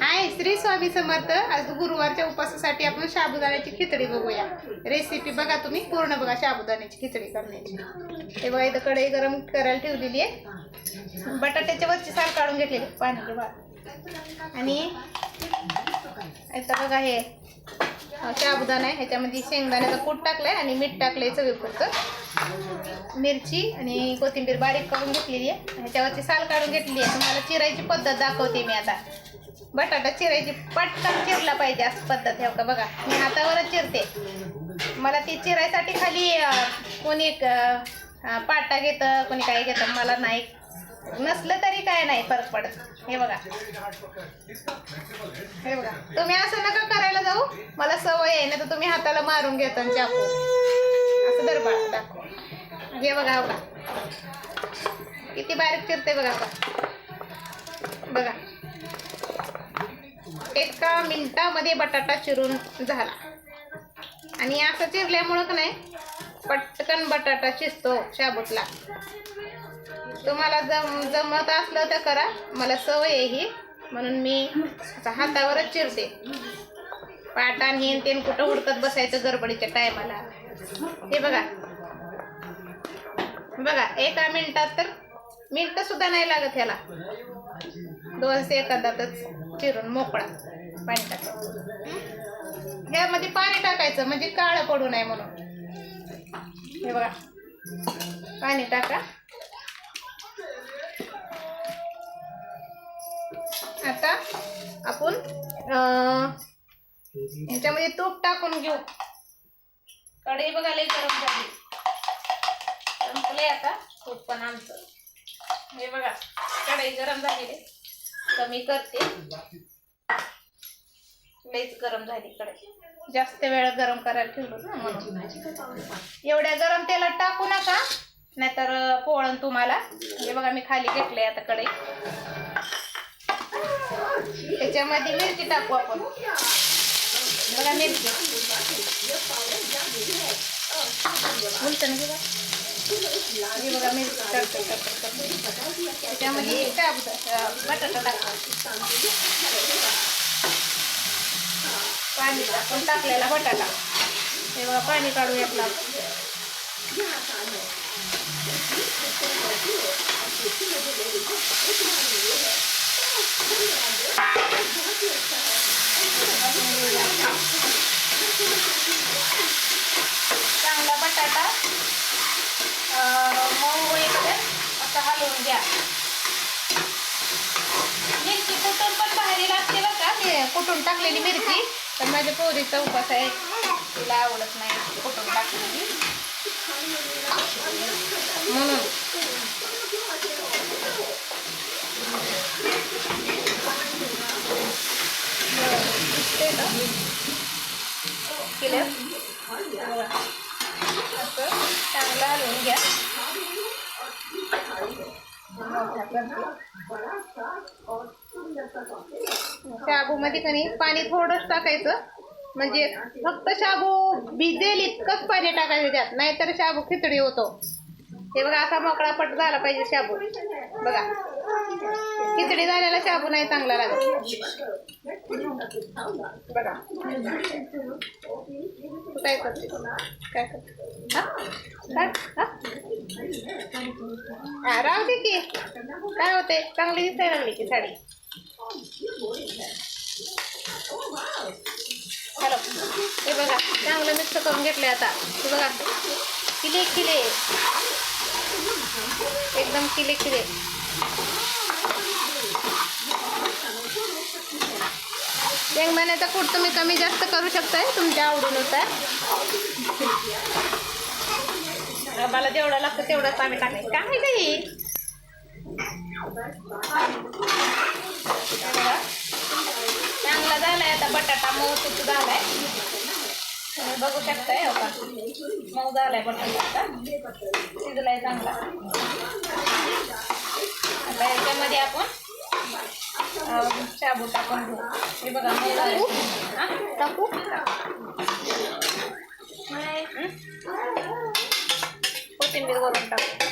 हाय श्री स्वामी समर्थ. आज गुरुवारच्या उपासासाठी आपण साबुदाण्याची खिचडी बघूया. रेसिपी बघा तुम्ही पूर्ण बघा साबुदाण्याची खिचडी करण्याची. हे बघा इथं कढई गरम करायला ठेवलेली आहे. बटाट्याच्या वरची साल काढून घेतलेली पाणी आणि आता बघा हे शाबुदाणा साबुदाणा आहे. ह्याच्यामध्ये शेंगदाण्याचा कूट टाकलाय आणि मीठ टाकलंय चवीपुरतं. मिरची आणि कोथिंबीर बारीक करून घेतलेली आहे. ह्याच्यावरची साल काढून घेतली आहे. तुम्हाला चिरायची पद्धत दाखवते मी आता. बटाटा चिरायची पटकन चिरला पाहिजे असं पद्धत आहे का बघा. मी हातावरच चिरते. मला ती चिरायसाठी खाली कोणी पाटा घेतं कोणी काय घेतं मला नाही. नसलं तरी काय नाही फरक पडत. हे बघा. हे बघा. तुम्ही असं नका करायला जाऊ. मला सवय आहे ना तर तुम्ही हाताला मारून घेता आणि चाकू. असं दरबार दाखव. हे बघा बघा. किती बारीक चिरते बघा बघा. एका मिनटामध्ये बटाटा चिरून झाला. आणि असं चिरल्यामुळं का नाही पटकन बटाटा शिजतो शाबूतला. तुम्हाला जम जमत असलं तर करा मला सवय आहे ही म्हणून मी हातावरच चिरते. पाटा आणि हेन तेन कुठं उडकत बसायचं गडबडीच्या टायमाला. हे बघा. बघा एका मिनिटात तर मिनटं सुद्धा नाही लागत ह्याला. दोन एखादातच. चिरून मोकळा. पाणी टाकायचं ह्यामध्ये पाणी टाकायचं म्हणजे काळं पडू नये म्हणून. हे बघा. पाणी टाका. आता आपण ह्याच्यामध्ये तूप टाकून घेऊ. कढई बघा लई गरम झाली. संपले आता तूप पण आमचं. हे बघा कढई गरम झालेली. कमी करते. लईच गरम झाली कढई. जास्त वेळ गरम करायला ठेवलो ना म्हणून. एवढ्या गरम तेलात टाकू नका नाहीतर पोळण तुम्हाला. हे बघा मी खाली घेतलंय आता कढई. त्याच्यामध्ये मिरची टाकू आपण. बघा मिरची. उलटण बघा. हे बघा मिरची त्याच्यामध्ये बटाटा टाकतो. पाणी टाकून टाकलेला बटाटा. हे बघा पाणी काढू आपला चांगला बटाटा अं, मऊ होईपर्यंत असं हलवून घ्या मिरची कुठून पण भारी लागते कुठून टाकलेली मिरची? तर माझ्या पोरीचा उपास आहे. तिला आवडत नाही कुठून टाकलेली. म्हणून. केलं. असं चांगलं हलवून घ्या. मध्ये कणी पाणी थोडंच टाकायचं. म्हणजे फक्त शाबू भिजेल इतकंच पाणी टाकायचं त्यात. नाहीतर शाबू खिचडी होतो. हे बघा असा मोकळा पट झाला पाहिजे शाबू. बघा. खिचडी झालेला शाबू नाही चांगला लागत. बघा. काय करते? काय करते? राहू दे की. काय होते? चांगली दिसायला लागली की साडी. हॅलो हे बघा चांगलं मिक्स करून घेतले आता. हे बघा किले किले एकदम किले किले शेंगदाण्याचा कूट तुम्ही कमी जास्त करू शकताय तुमच्या आवडीनुसार मला जेवढं लागतं तेवढंच आम्ही टाकायचं काय नाही बघा. चांगला झालाय आता बटाटा मऊ तुक झालाय. तुम्ही बघू शकताय हो का? मऊ झालाय बटाटा आता. शिजलाय चांगला. आता याच्यामध्ये आपण शाबू टाकून घेऊ. हे बघा मऊ झालंय. हा? टाकू? कोथिंबीर वरून टाकू.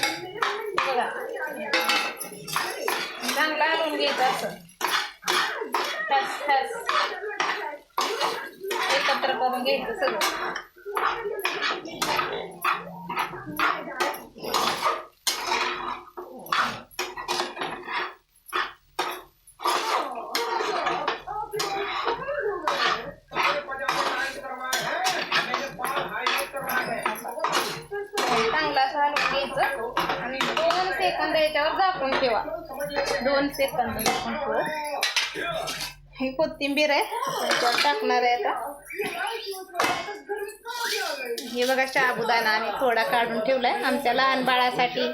बघा. चांगला हलवून घ्यायचं असं. एकत्र करून घ्यायचं सगळं. चांगलं असं हलवून घ्यायचं. आणि दोन सेकंद याच्यावर झाकून ठेवा. दोन सेकंद झाकून ठेवा. ही कोथिंबीर आहे. त्याच्यावर टाकणार आहे आता. हे बघा शाबुदाना आम्ही थोडा काढून ठेवलाय. आमच्या लहान बाळासाठी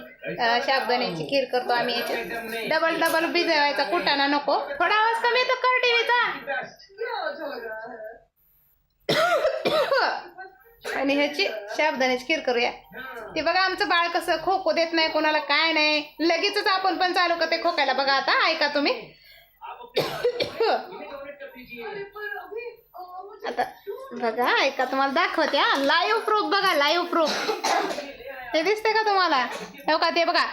शाबुदाण्याची खीर करतो आम्ही याच्यात. डबल डबल भिजवायचा कुटाणा नको. थोडा आवाज कमी येतो कर टीव्हीचा. आणि ह्याची शाबदाण्याची खीर करूया. ते बघा आमचं बाळ कसं खोको देत नाही कोणाला काय नाही. लगेचच आपण पण चालू करते खोकायला. बघा आता ऐका तुम्ही. आता बघा ऐका तुम्हाला दाखवते हा. लाईव्ह प्रूफ बघा लाईव्ह प्रूफ ते दिसते का तुम्हाला? हो का ते बघा.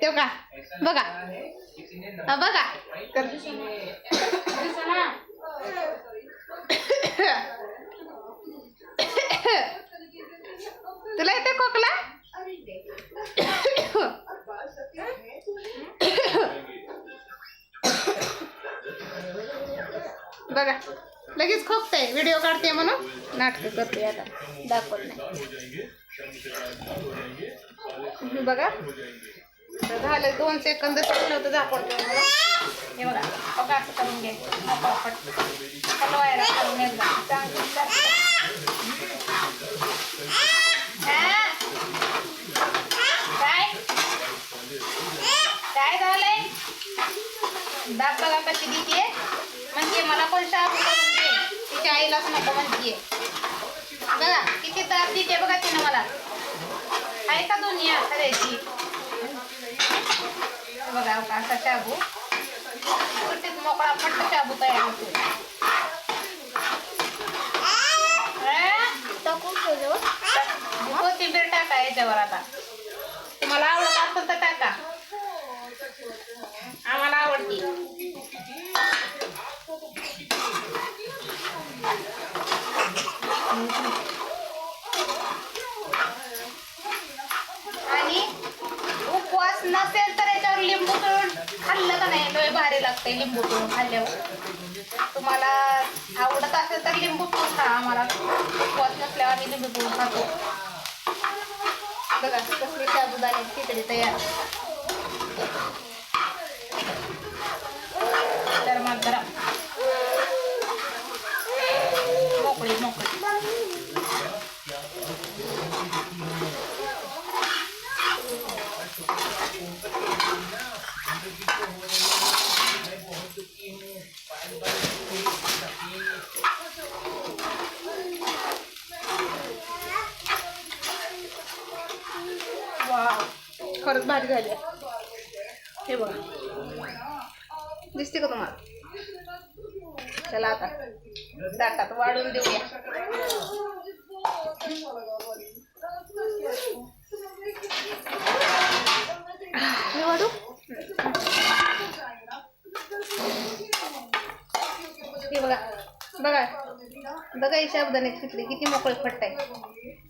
ते का बघा. बघा. तुला येते खोकला? बघा. लगेच खोकते व्हिडिओ काढते म्हणून. नाटक करते आता. दाखवत नाही. बघा. तर झालं दोन सेकंद ठेवलं होतं दाखवतो मला. हे बघा. बघा असं करून घे. हलवायला करून एकदा चांगलं हा? काय काय झालंय दाब बघा कशी देते म्हणजे मला पण शाबू करून तिच्या आईलाच नको म्हणतीये. बघा किती त्रास देते बघा तिनं मला. आहे का दुनिया करायची बघा असा शाबू. कुठेच मोकळा फट्ट शाबू तयार होतो. कोथिंबीर टाका याच्यावर आता तुम्हाला आवडत असेल तर टाका आम्हाला आवडते आणि उपवास नसेल तर याच्यावर लिंबू पिळून खाल्लं का नाही? लय भारी लागतंय लिंबू पिळून खाल्ल्यावर. तुम्हाला आवडत असेल तर लिंबू पिळून खा. आम्हाला उपवास नसल्यावर आम्ही लिंबू पिळून खातो. बघा कसली साबुदाण्याची खिचडी तयार गरमात गरम मोकळी मोकळी वाव खरंच भारी झाली. हे बघा. दिसते का तुम्हाला? चला आता. ताटात वाढून देऊया. मी वाढू? हे बघा. बघा. बघा ही साबुदाण्याची खिचडी. किती मोकळी फट्ट आहे.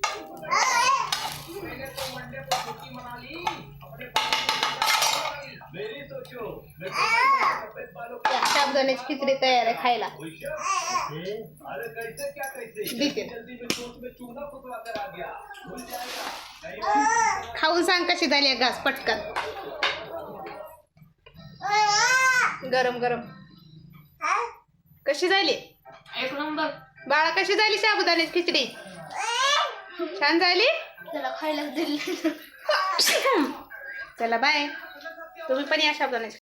साबुदाण्याची खिचडी तयार आहे खायला. खाऊन सांग कशी झाली घास पटकन. गरम गरम. कशी झाली? एक नंबर. बाळा कशी झाली साबुदाण्याची खिचडी? छान झाली? त्याला खायला दिली चला बाय. तुम्ही पण या साबुदाण्याची